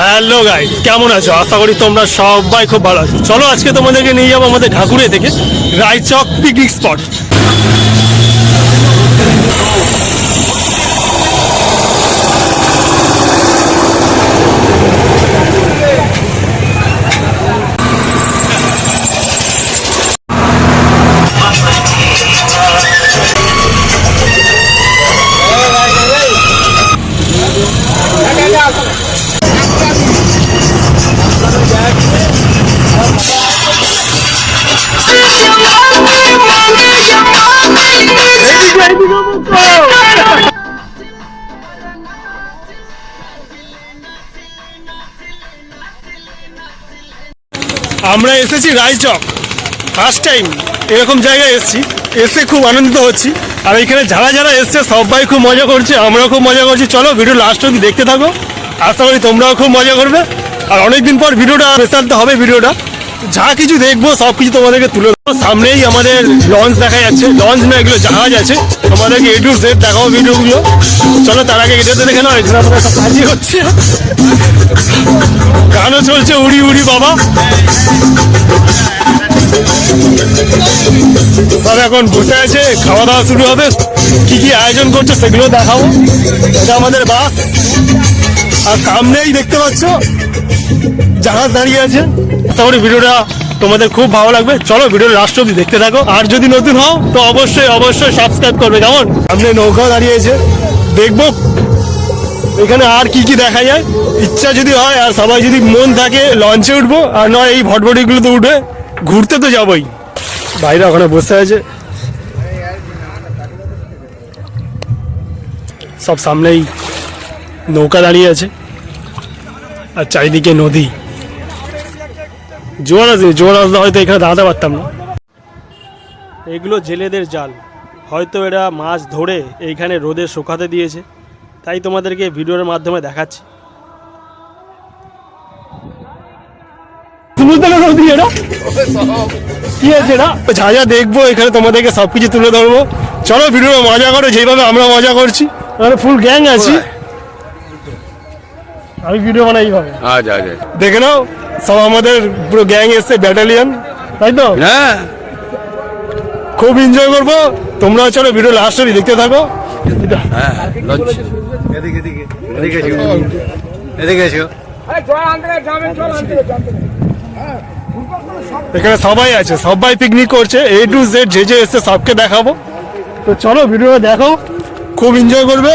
Hello guy কেমন আছো? আশা করি তোমরা সবাই খুব ভালো আছো। চলো আজকে তোমাদেরকে নিয়ে যাব আমাদের ঢাকুরিয়া থেকে রায়চক পিকনিক স্পট আমরা এসেছি রায়চক ফার্স্ট টাইম এরকম জায়গায় এসেছি, এসে খুব আনন্দিত হচ্ছি। আর এখানে যারা যারা এসছে, সবাই খুব মজা করছে, আমরাও খুব মজা করছি। চলো ভিডিও লাস্ট অব্দি দেখতে থাকো। আশা করি তোমরাও খুব মজা করবে। আর অনেকদিন পর ভিডিওটা স্পেশাল তো হবে ভিডিওটা যা কিছু দেখব, সব কিছু তোমাদেরকে তুলে দেবো সামনেই আমাদের লঞ্চ দেখা যাচ্ছে। লঞ্চ না, এগুলো জাহাজ আছে। তোমাদেরকে এ টু জেড দেখাবো ভিডিওগুলো। চলো, তার আগে এটাতে দেখে নাও, এখানে আমরা সব কাজই হচ্ছে। গানও চলছে, উড়ি উড়ি বাবা। সব এখন বসে আছে, খাওয়া দাওয়া শুরু হবে। কি কি আয়োজন করছে সেগুলো দেখাবো। এটা আমাদের বাস। আর সামনেই দেখতে পাচ্ছ জাহাজ দাঁড়িয়ে আছে। করি ভিডিওটা তোমাদের খুব ভালো লাগবে। চলো ভিডিও লাস্ট অব্দি দেখতে থাকো। আর যদি নতুন হও, তো অবশ্যই অবশ্যই সাবস্ক্রাইব করবে। কেমন? সামনে নৌকা দাঁড়িয়েছে দেখব এখানে আর কি কি দেখা যায়। ইচ্ছা যদি হয়, আর সবাই যদি মন থাকে লঞ্চে উঠবো। আর নয়, এই ভটভটিগুলো তো উঠবে ঘুরতে তো যাবোই। বাইরে ওখানে বসে আছে। সব সামনেই নৌকা দাঁড়িয়ে আছে। আর চারিদিকে নদী। জোয়ার আসে জোয়ার আসলে হয়তো এখানে দাঁড়াতে পারতাম না। এগুলো জেলেদের জাল। হয়তো এরা মাছ ধরে এইখানে রোদে শুকাতে দিয়েছে। তাই তোমাদেরকে ভিডিওর মাধ্যমে দেখাচ্ছি। কি আছে এটা যা যা দেখব এখানে তোমাদেরকে সবকিছু তুলে ধরবো। চলো ভিডিও মজা করো যেভাবে আমরা মজা করছি। এখানে ফুল গ্যাং আছি। আমি ভিডিও বানাই এইভাবে। আচ্ছা আচ্ছা দেখে নাও। সব আমাদের পুরো গ্যাং এসছে ব্যাটালিয়ন তাই তো? হ্যাঁ। খুব এনজয় করব। তোমরাও চলো ভিডিও লাস্ট অবধি দেখতে থাকো। হ্যাঁ এদিকে এদিকে এদিকে এসো। এদিকে এসো। এখানে সবাই আছে সবাই পিকনিক করছে। এ টু জেড যে যে এসছে সবকে দেখাবো। তো চলো ভিডিওটা দেখো। খুব এনজয় করবে।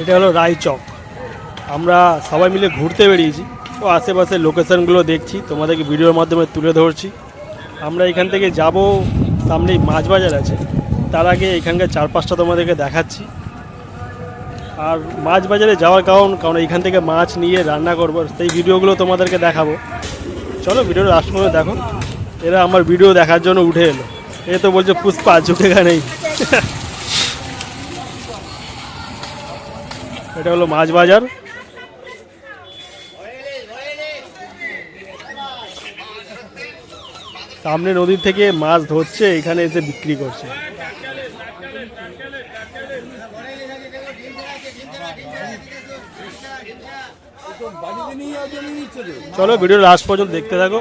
এটা হলো রায়চক। আমরা সবাই মিলে ঘুরতে বেরিয়েছি। তো আশেপাশের লোকেশনগুলো দেখছি, তোমাদেরকে ভিডিওর মাধ্যমে তুলে ধরছি। আমরা এখান থেকে যাব, সামনেই মাছ বাজার আছে। তার আগে এখানকার চারপাশটা তোমাদেরকে দেখাচ্ছি। আর মাছ বাজারে যাওয়ার কারণ কারণ এখান থেকে মাছ নিয়ে রান্না করব, সেই ভিডিওগুলো তোমাদেরকে দেখাবো। চলো ভিডিও লাস্ট করে দেখো। এরা আমার ভিডিও দেখার জন্য উঠে এলো। এ তো বলছে, পুষ্পা ঝুঁকেগা নেই। এটা হলো মাছ বাজার সামনে নদীর থেকে মাছ ধরছে, এখানে এসে বিক্রি করছে। চলো ভিডিও লাস্ট পর্যন্ত দেখতে থাকো।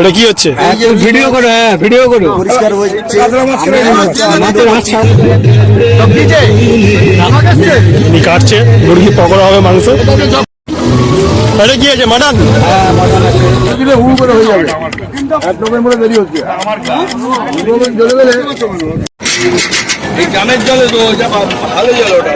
এটা কি হচ্ছে? ভিডিও করো হ্যাঁ ভিডিও করো। পরিষ্কার হচ্ছে কাটছে মুরগি পকোড়া হবে মাংস। এটা কি আছে। মাটন হু করে হয়ে যাবে। এক নভেম্বরে দেরি হচ্ছে। এই গ্রামের জলে তো ভালো জল ওটা।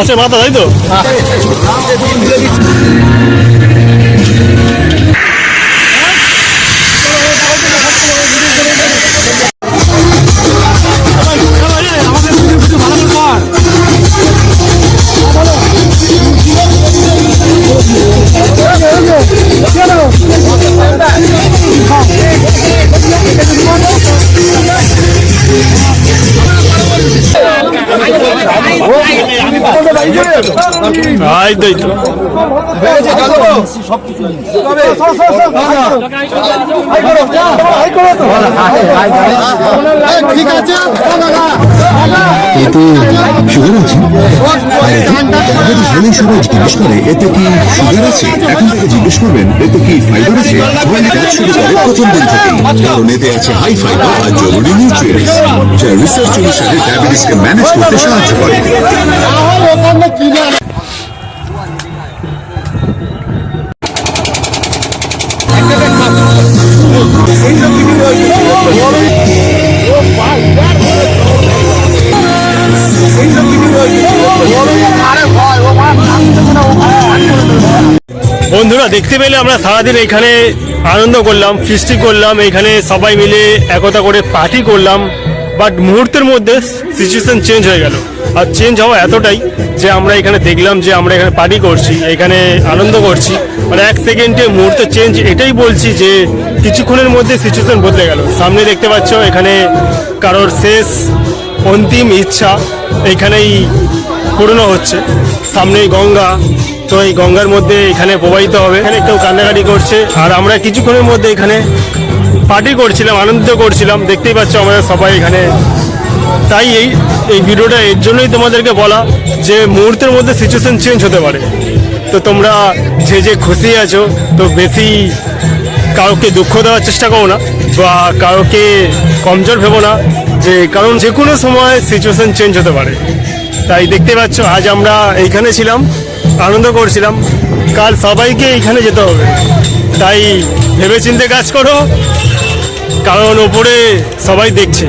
মাছের মাথা তাই তো? এতে সুগার আছে শুনেই সবাই জিজ্ঞেস করে এতে কি সুগার আছে এখন থেকে জিজ্ঞেস করবেন এতে কি ফাইবার শুরু করে প্রথম দিন এতে আছে হাই ফাইবার আর জরুরি রিসার্চ অনুসারে ম্যানেজ করতে সাহায্য করে বন্ধুরা, দেখতে পেলে আমরা সারাদিন এখানে আনন্দ করলাম, ফিস্টি করলাম, এখানে সবাই মিলে একতা করে পার্টি করলাম। বাট মুহূর্তের মধ্যে সিচুয়েশন চেঞ্জ হয়ে গেল। আর চেঞ্জ হওয়া এতটাই যে আমরা এখানে দেখলাম যে আমরা এখানে পার্টি করছি, এখানে আনন্দ করছি। মানে এক সেকেন্ডে মুহূর্তে চেঞ্জ, এটাই বলছি যে কিছুক্ষণের মধ্যে সিচুয়েশন বদলে গেল। সামনে দেখতে পাচ্ছ এখানে কারোর শেষ, অন্তিম ইচ্ছা এখানেই পূর্ণ হচ্ছে। সামনেই গঙ্গা, তো এই গঙ্গার মধ্যে এখানে প্রবাহিত হবে। এখানে কেউ কান্নাকাটি করছে। আর আমরা কিছুক্ষণের মধ্যে এখানে পার্টি করছিলাম, আনন্দ করছিলাম, দেখতেই পাচ্ছ আমরা সবাই এখানে। তাই এই এই ভিডিওটা এর জন্যই তোমাদেরকে বলা যে মুহূর্তের মধ্যে সিচুয়েশন চেঞ্জ হতে পারে। তো তোমরা যে যে খুশি আছো, তো বেশি কাউকে দুঃখ দেওয়ার চেষ্টা করো না, বা কাউকে কমজোর ভেবো না, যে কারণ যে কোনো সময় সিচুয়েশন চেঞ্জ হতে পারে। তাই দেখতে পাচ্ছ, আজ আমরা এইখানে ছিলাম, আনন্দ করছিলাম, কাল সবাইকে এইখানে যেতে হবে। তাই ভেবে চিন্তে কাজ করো কারণ ওপরে সবাই দেখছে।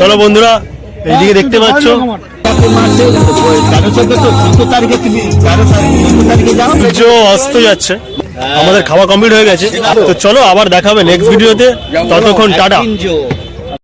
চলো বন্ধুরা এইদিকে দেখতে পাচ্ছ। সূর্য অস্ত যাচ্ছে। আমাদের খাওয়া কমপ্লিট হয়ে গেছে। তো চলো আবার দেখাবে নেক্সট ভিডিওতে ততক্ষণ টাটা।